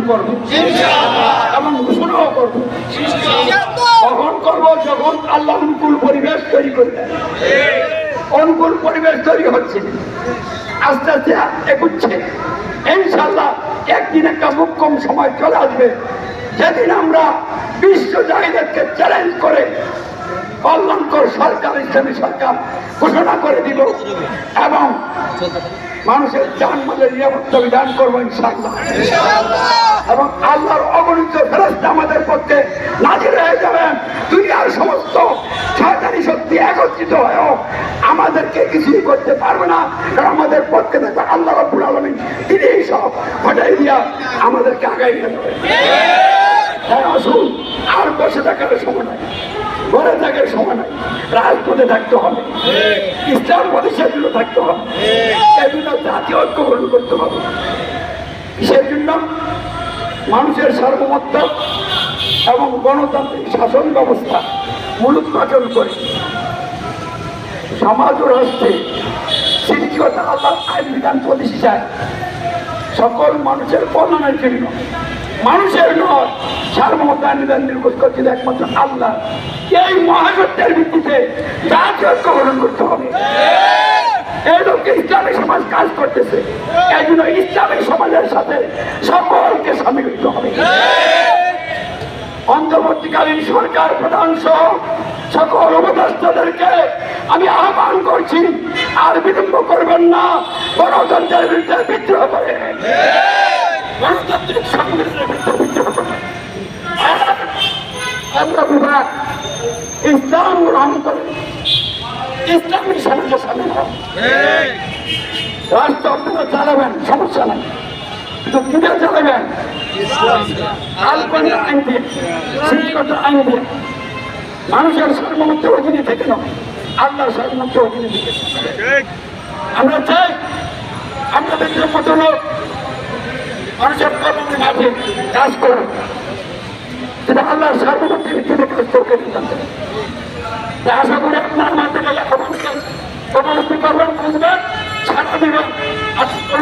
পালন করব। এবং ঘোষণাও করব। কখন করব যখন আল্লাহ অনুকূল পরিবেশ তৈরি করবে। অনুকূল পরিবেশ তৈরি হচ্ছে। আস্তে আস্তে এগুচ্ছে। ইনশাল্লাহ একদিন একটা মুখ্যম সময় চলে আসবে। যেদিন আমরা বিশ্ব জাহিদেরকে চ্যালেঞ্জ করে কল্যাণকর সরকার ইসলামী সরকার ঘোষণা করে দিব এবং মানুষের জান মালের নিরাপত্তা বিধান করব ইনশাল্লাহ এবং আল্লাহর অগণিত ফেরস্তা আমাদের পক্ষে নাজির হয়ে যাবেন। দুনিয়ার সমস্ত সরকারি শক্তি একত্রিত হয়েও আমাদেরকে কিছুই করতে পারবে না। কারণ আমাদের পক্ষে থাকবে আল্লাহ রব্বুল আলমিন। তিনি এই সব ঘটাই দিয়া আমাদেরকে আগাই নিয়ে যাবে হ্যাঁ আসুন আর বসে থাকার সময় নাই। ঘরে থাকার সময় নাই। রাজপথে থাকতে হবে। ইসলাম প্রতিষ্ঠার জন্য থাকতে হবে। এই জন্য জাতীয় ঐক্য গ্রহণ করতে হবে। কিসের জন্য মানুষের সার্বভৌমত্ব এবং গণতান্ত্রিক শাসন ব্যবস্থা মূলোৎপাটন করে সমাজ ও রাষ্ট্রে সৃষ্টিগত আল্লাহ আইন বিধান প্রতিষ্ঠায় সকল মানুষের কল্যাণের জন্য মানুষের নয় বিধান নির্গত একমাত্র আল্লাহ। এই মহাসত্যের ভিত্তিতে গ্রহণ করতে হবে। এই লোককে ইসলামী সমাজ কাজ করতেছে। এই ইসলামী সমাজের সাথে সকলকে সামিল হবে। অন্তর্বর্তীকালীন সরকার প্রধান সহ সকল উপদেষ্টাদেরকে আমি আহ্বান করছি, আর বিলম্ব করবেন না, গণতন্ত্রের বিরুদ্ধে বিদ্রোহ করে। আমরা বিভাগ ইসলাম গ্রহণ করে ইসলামী সমাজে সামিল রাষ্ট্র আপনারা চালাবেন সমস্যা নাই কিন্তু কিনে চালাবেন আলপনা আইন দিয়ে আইন দিয়ে মানুষের সর্বমত্ব অধীনে থেকে নয় আল্লাহ সর্বমত্ব অধীনে থেকে আমরা চাই দেখলাম মতো লোক মানুষের কর্মের মাঝে কাজ করুন। সেটা আল্লাহ সর্বমত্বের ভিত্তিতে কাজ করতে আশা করি আপনার মাধ্যমে উপলব্ধি